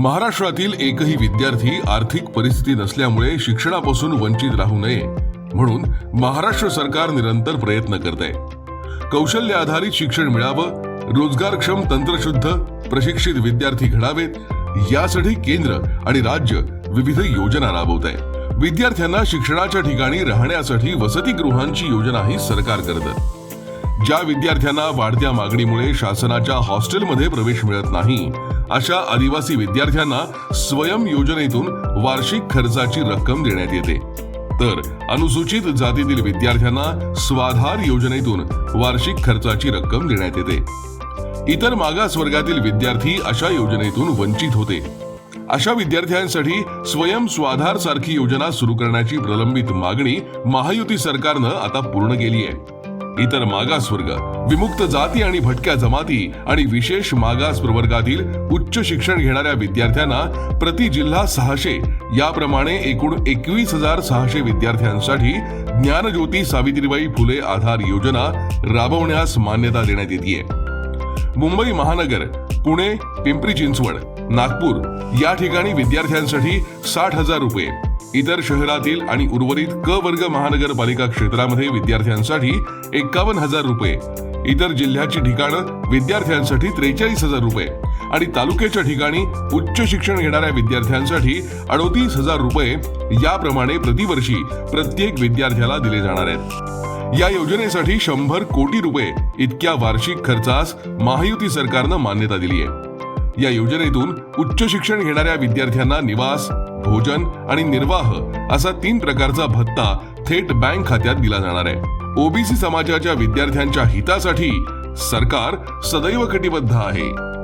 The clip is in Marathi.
महाराष्ट्रातील एकही विद्यार्थी आर्थिक परिस्थिती नसल्यामुळे शिक्षणापासून वंचित राहू नये म्हणून महाराष्ट्र सरकार निरंतर प्रयत्न करत आहे. कौशल्य आधारित शिक्षण मिळावं रोजगारक्षम तंत्रशुद्ध प्रशिक्षित विद्यार्थी घडावेत यासाठी केंद्र आणि राज्य विविध योजना राबवत आहे. विद्यार्थ्यांना शिक्षणाच्या ठिकाणी राहण्यासाठी वसतिगृहांची योजनाही सरकार करतं. ज्या विद्यार्थ्यांना वाढत्या मागणीमुळे शासनाच्या हॉस्टेलमध्ये प्रवेश मिळत नाही अशा आदिवासी विद्यार्थ्यांना स्वयं योजनेतून वार्षिक खर्चाची रक्कम देण्यात येते. तर अनुसूचित जातीतील विद्यार्थ्यांना स्वाधार योजनेतून वार्षिक खर्चाची रक्कम देण्यात येते. इतर मागास वर्गातील विद्यार्थी अशा योजनेतून वंचित होते. अशा विद्यार्थ्यांसाठी स्वयं स्वाधार सारखी योजना सुरू करण्याची प्रलंबित मागणी महायुती सरकारनं आता पूर्ण केली आहे. इतर मागास वर्ग विमुक्त जाती आणि भटक्या जमाती आणि विशेष मागास प्रवर्गातील उच्च शिक्षण घेणाऱ्या विद्यार्थ्यांना प्रति जिल्हा सहाशे याप्रमाणे एकूण एकवीस हजार सहाशे विद्यार्थ्यांसाठी ज्ञानज्योती सावित्रीबाई फुले आधार योजना राबवण्यास मान्यता देण्यात येते मुंबई महानगर पुणे पिंपरी चिंचवड नागपूर या ठिकाणी विद्यार्थ्यांसाठी साठ हजार रुपये. इतर शहरातील आणि उर्वरित क वर्ग महानगरपालिका क्षेत्रामध्ये विद्यार्थ्यांसाठी एक्कावन्न हजार रुपये. इतर जिल्ह्याची ठिकाणं विद्यार्थ्यांसाठी त्रेचाळीस हजार रुपये. आणि तालुक्याच्या ठिकाणी उच्च शिक्षण घेणाऱ्या विद्यार्थ्यांसाठी अडोतीस हजार रुपये याप्रमाणे प्रतिवर्षी प्रत्येक विद्यार्थ्याला दिले जाणार आहेत. या योजनेसाठी शंभर कोटी रुपये इतक्या वार्षिक खर्चास महायुती सरकारनं मान्यता दिली आहे या योजनेतून उच्च शिक्षण घेणाऱ्या विद्यार्थ्यांना निवास भोजन आणि निर्वाह असा तीन प्रकारचा भत्ता थेट बँक खात्यात दिला जाणार आहे. ओबीसी समाजाच्या विद्यार्थ्यांच्या हितासाठी सरकार सदैव कटिबद्ध आहे.